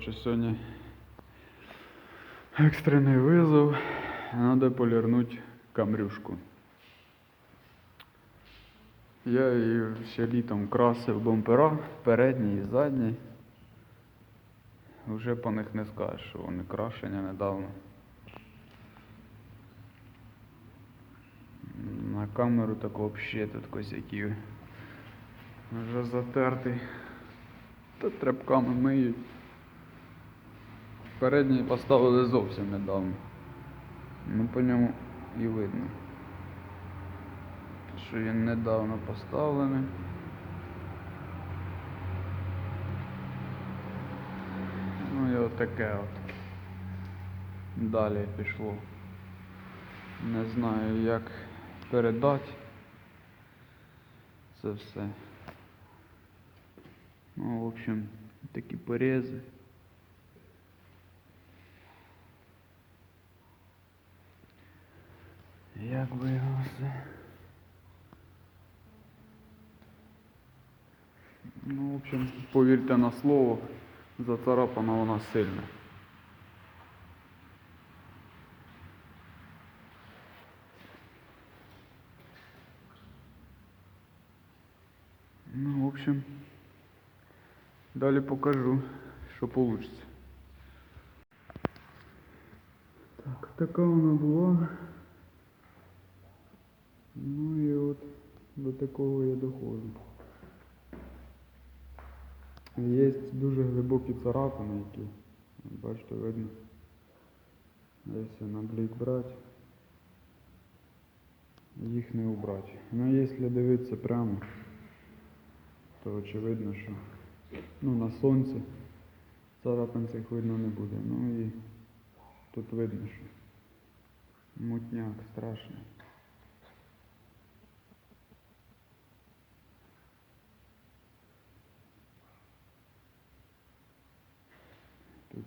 Коротше, сьогодні екстрений визов. Треба полірнути камрюшку. Я її ще літом красив бампера, передній і задній. Вже по них не скажеш, що вони крашені недавно. На камеру так взагалі тут косяки. Вже затертий. Та тряпками миють. Передній поставили зовсім недавно. Ну по ньому і видно. Що він недавно поставлений. Ну і отаке от. Далі пішло. Не знаю як передати це все. Ну, в общем, такі порези. Як би його все. Ну, в общем, повірте на слово, зацарапана вона сильно. Ну, в общем, далі покажу, що вийде. Так, така вона була. Ну і от до такого я доходжу. Є дуже глибокі царапини, які, бачите, видно. Якщо на блік брати, їх не убрати. Ну якщо дивитися прямо, то очевидно, що ну, на сонці царапин цих видно не буде. Ну і тут видно, що мутняк страшний.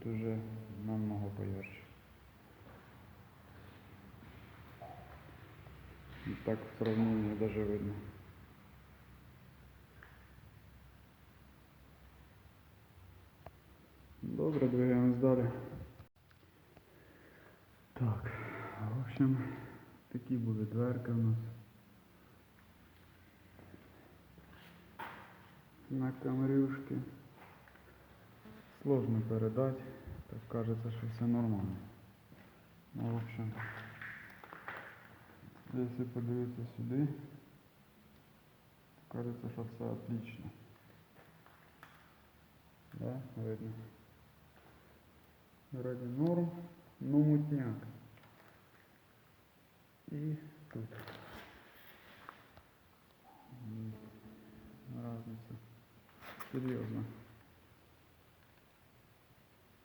Тут уже намного поярче. Так в сравнении даже видно. Добре, двигаємось далі. Так, в общем, такі були дверки у нас. На камрюшки. Сложно передать. Так кажется, что все нормально. Ну, в общем, если подивитися сюди, кажется, що все отлично. Да, видно. Вроде норм, но мутняк. И тут. М, Разница.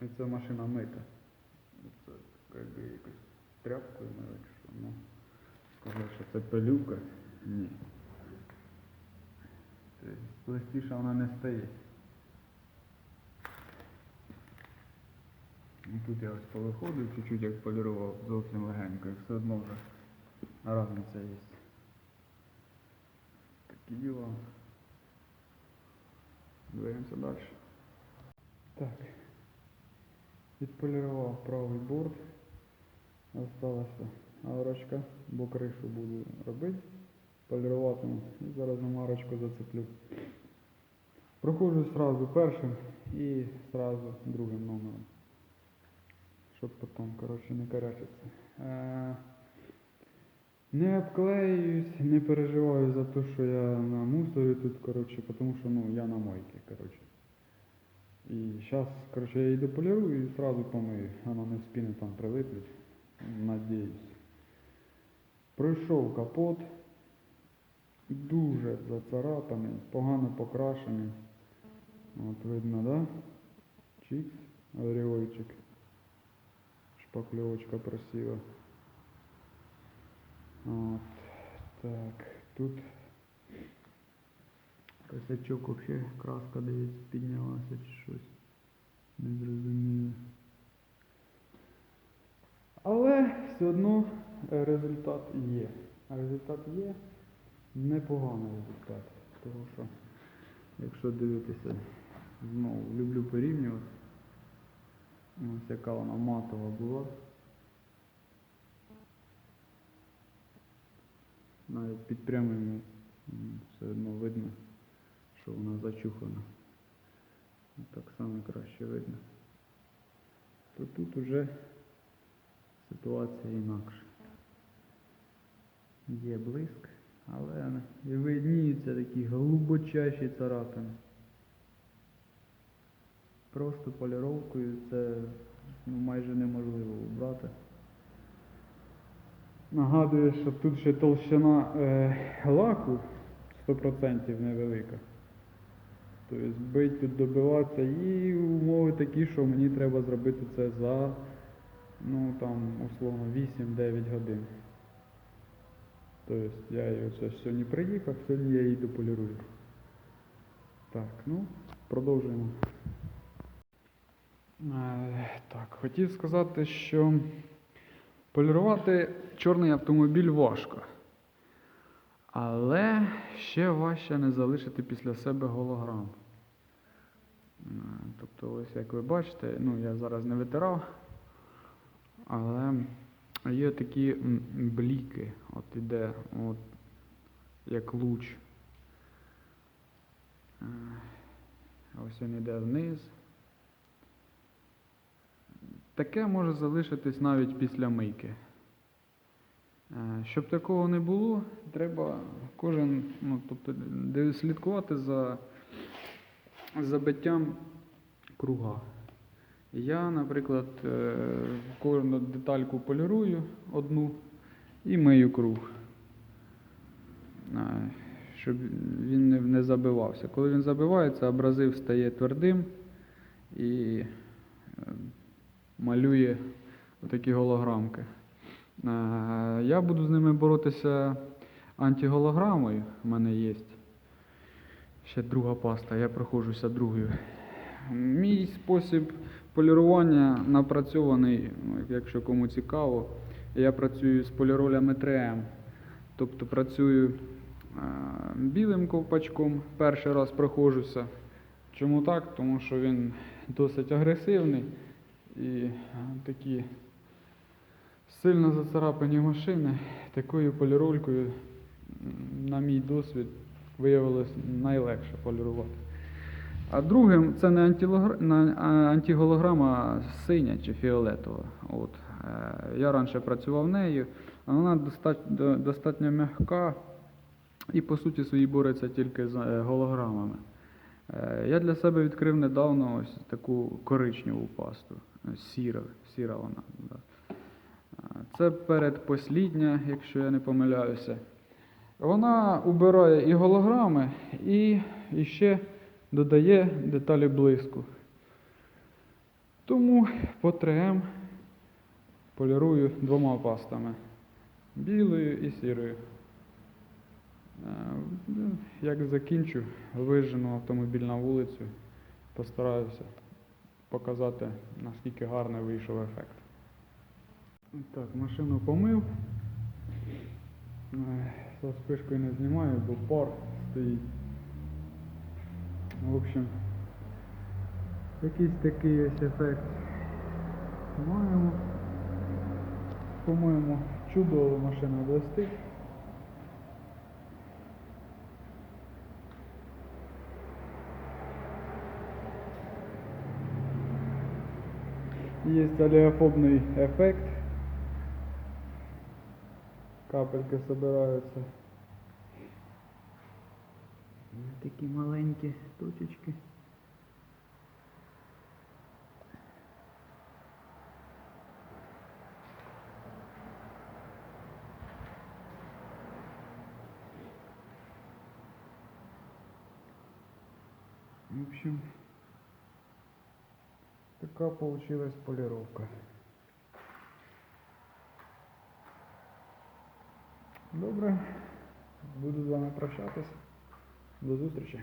І ця машина мита. Це якби якось тряпкою мили, що. Ну, сказав, що це пилюка. Ні. Листіша вона не стає. І тут я ось повиходив, чуть-чуть як полірував, зовсім легенько, і все одно вже разниця є. Такі діла. Двигаємося далі. Так. Відполірував правий борт. Осталася арочка, бо кришу буду робити. Поліруватиму і зараз на марочку зацеплю. Проходжу сразу першим і сразу другим номером. Щоб потім, коротше, не корячитися. Е, Не обклеююсь, не переживаю за те, що я на мусорі тут, коротше, тому що ну, я на мойці, коротше. І зараз, коротше, я її дополірую і сразу помию. Воно не спини там прилиплють. Надіюсь. Пройшов капот. Дуже зацарапаний, погано покрашений. От видно, да? Чікс, оріольчик. Шпакльовочка красива. От. Так, тут Косячок вообще краска десь піднялася чи щось. Не зрозуміло. Але все одно е, результат є. Результат є. Непоганий результат. Тому що, якщо дивитися, знову люблю порівнювати. Ось яка вона матова була. Навіть під прямим м, все одно видно, що вона зачухана. Так само краще видно. То тут уже ситуація інакша. Є блиск, але видніються такі глибочайші царапини. Просто поліровкою це ну, майже неможливо убрати. Нагадую, що тут ще толщина е, лаку 100% невелика. Тобто тут добиватися і умови такі, що мені треба зробити це за ну там условно 8-9 годин. Тобто я оце сьогодні приїхав, сьогодні я її дополірую. Так, ну, продовжуємо. Е, так, хотів сказати, що полірувати чорний автомобіль важко. Але ще важче не залишити після себе голограм. Е, Тобто, ось як ви бачите, ну я зараз не витирав, але є такі бліки, от іде, от, як луч. Е, Ось він іде вниз. Таке може залишитись навіть після мийки. Е, Щоб такого не було, треба кожен, ну, тобто, слідкувати за забиттям круга. Я, наприклад, е, кожну детальку полірую одну і мию круг, Е, щоб він не, забивався. Коли він забивається, абразив стає твердим і малює такі голограмки. Е, Я буду з ними боротися антиголограмою. У мене є ще друга паста, я проходжуся другою. Мій спосіб полірування напрацьований, ну, якщо кому цікаво, я працюю з поліролями 3М. Тобто працюю е, білим ковпачком, перший раз проходжуся. Чому так? Тому що він досить агресивний і такі сильно зацарапані машини такою поліролькою, на мій досвід, виявилось найлегше полірувати. А другим це не антиголограма синя чи фіолетова. От. Е, Я раніше працював нею, вона достатньо, м'яка і по суті своїй бореться тільки з е, голограмами. Е, Я для себе відкрив недавно ось таку коричневу пасту. Сіра, сіра вона. Да. Це передпослідня, якщо я не помиляюся. Вона убирає і голограми, і, ще додає деталі блиску. Тому по 3М полірую двома пастами білою і сірою. Е, Як закінчу, вижену автомобіль на вулицю, постараюся показати, наскільки гарний вийшов ефект. Так, машину помив. Е, Со спишкою не знімаю, бо пар стоїть. В общем, якийсь такий ось ефект маємо. По-моєму, чудово машина блестить. Є олеофобний ефект. Капельки собираються. Такі маленькі точечки. В общем, такая получилась полировка. Добре, буду з вами прощатись. До зустрічі.